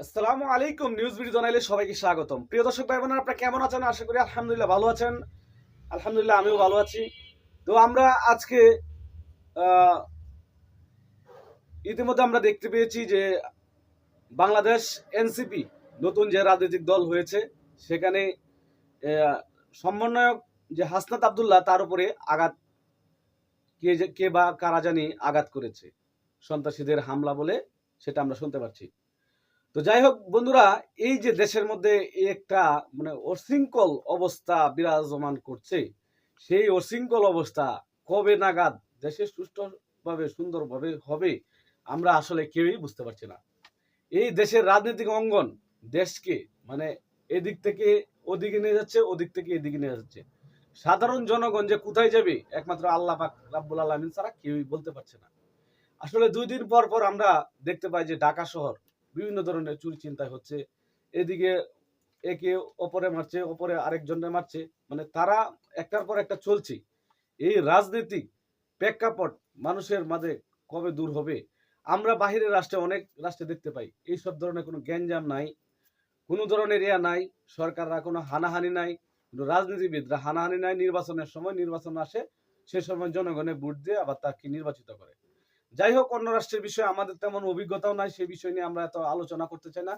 আসসালামু আলাইকুম news video জানাইলে সবাইকে স্বাগতম। প্রিয় দর্শক ভাই বোনেরা আপনারা কেমন আছেন? আশা করি আলহামদুলিল্লাহ ভালো আছেন। আলহামদুলিল্লাহ, আমিও ভালো আছি। তো আমরা আজকে ইতিমধ্যে আমরা দেখতে পেয়েছি যে বাংলাদেশ এনসিপি, নতুন যে রাজনৈতিক দল হয়েছে, সেখানে সমন্বয়ক যে হাসনাত আবদুল্লাহ, তার উপরে আঘাত, কে কে বা কারা জানি আঘাত করেছে। সন্ত্রাসীদের হামলা বলে সেটা আমরা শুনতে পাচ্ছি। তো যাই হোক বন্ধুরা, এই যে দেশের মধ্যে একটা মানে অশৃঙ্খল অবস্থা বিরাজমান করছে, সেই অশৃঙ্খল অবস্থা কবে নাগাদ দেশে সুষ্ঠুভাবে, সুন্দরভাবে হবে, আমরা আসলে কেউই বুঝতে পারছি না। এই দেশের রাজনৈতিক অঙ্গন দেশকে মানে এদিক থেকে ওদিকে নিয়ে যাচ্ছে, ওদিক থেকে এদিকে নিয়ে যাচ্ছে। সাধারণ জনগণ যে কোথায় যাবে, একমাত্র আল্লাহ পাক রাব্বুল আলামিন ছাড়া কেউই বলতে পারছে না। আসলে দুই দিন পর পর আমরা দেখতে পাই যে ঢাকা শহর বিভিন্ন ধরনের চুরি চিন্তা হচ্ছে। এদিকে একে অপরে মারছে অপরে আরেকজনে মারছে। মানে তারা একটার পর একটা চলছে। এই রাজনৈতিক প্রেক্ষাপট মানুষের মাঝে কবে দূর হবে? আমরা বাহিরের রাষ্ট্রে অনেক রাষ্ট্রে দেখতে পাই। এই সব ধরনের কোনো গ্যাঞ্জাম নাই, কোনো ধরনের ইয়া নাই, সরকাররা কোনো হানাহানি নাই কিন্তু রাজনীতিবিদরা হানাহানি নাই। নির্বাচনের সময় নির্বাচন আসে, সে সময় জনগণে ভোট দিয়ে আবার তাকে নির্বাচিত করে। যাই হোক, অন্য রাষ্ট্রের বিষয়ে আমাদের তেমন অভিজ্ঞতাও নাই সেই বিষয় নিয়ে আমরা এত আলোচনা করতে চাই না।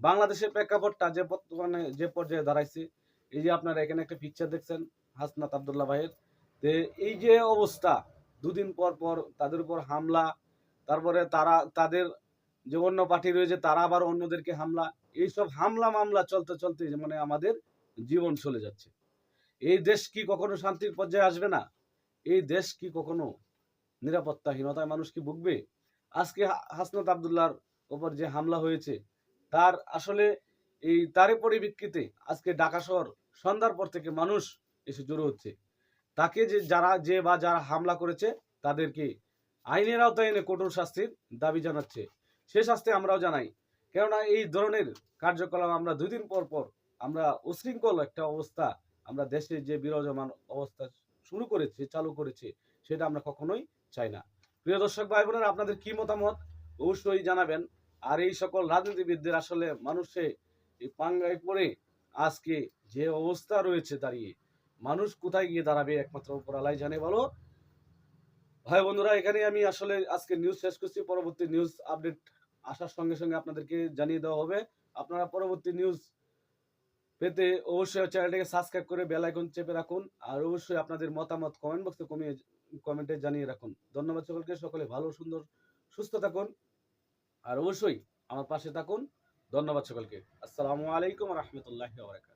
বাংলাদেশের প্রেক্ষাপটটা যে বর্তমানে যে পর্যায়ে দাঁড়াইছে, এই যে আপনারা এখানে একটা পিকচার দেখছেন, হাসনাত আবদুল্লাহ ভাইয়ের, তে এই যে অবস্থা, দুদিন পর পর তাদের উপর হামলা, তারপরে তারা, তাদের যে অন্য পার্টি রয়েছে, তারা আবার অন্যদেরকে হামলা, এইসব হামলা মামলা চলতে চলতে মানে আমাদের জীবন চলে যাচ্ছে। এই দেশ কি কখনো শান্তির পর্যায়ে আসবে না? এই দেশ কি কখনো নিরাপত্তাহীনতায় মানুষ কি ভুগবে? আজকে হাসনাত আবদুল্লাহর ওপর যে হামলা হয়েছে, তার আসলে এই, তারই পরিপ্রেক্ষিতে আজকে ঢাকা শহর সন্ধ্যার পর থেকে মানুষ এসে জড়ো হচ্ছে। তাকে যে, যারা যে বা যারা হামলা করেছে, তাদেরকে আইনের আওতায় এনে কঠোর শাস্তির দাবি জানাচ্ছে। সে শাস্তি আমরাও জানাই। কেননা এই ধরনের কার্যকলাপ আমরা দুই দিন পর পর আমরা উশৃঙ্খল একটা অবস্থা আমরা দেশে যে বিরাজমান অবস্থা শুরু করেছে, চালু করেছে, সেটা আমরা কখনোই চাই না। প্রিয় দর্শক ভাই বোনেরা আপনাদের কি মতামত? অবশ্যই জানাবেন। আর এই সকল রাজনীতিবিদদের আসলে মানুষে এই পাঙ্গায় পড়ে আজকে যে অবস্থা রয়েছে দাঁড়িয়ে, মানুষ কোথায় গিয়ে দাঁড়াবে একমাত্র উপরালাই জানে বলো? ভাই বন্ধুরা এখানে আমি আসলে আজকে নিউজ শেষ করছি। পরবর্তী নিউজ আপডেট আসার সঙ্গে সঙ্গে আপনাদেরকে জানিয়ে দেওয়া হবে। আপনারা পরবর্তী নিউজ পেতে অবশ্যই চ্যানেলটাকে সাবস্ক্রাইব করে বেল আইকন চেপে রাখুন। আর অবশ্যই আপনাদের মতামত কমেন্ট বক্সে কমিয়ে কমেন্টে জানিয়ে রাখুন। ধন্যবাদ সকলকে, সকলে ভালো, সুন্দর, সুস্থ থাকুন। আর অবশ্যই আমার পাশে থাকুন। ধন্যবাদ সকলকে। আসসালামু আলাইকুম রহমতুল্লাহ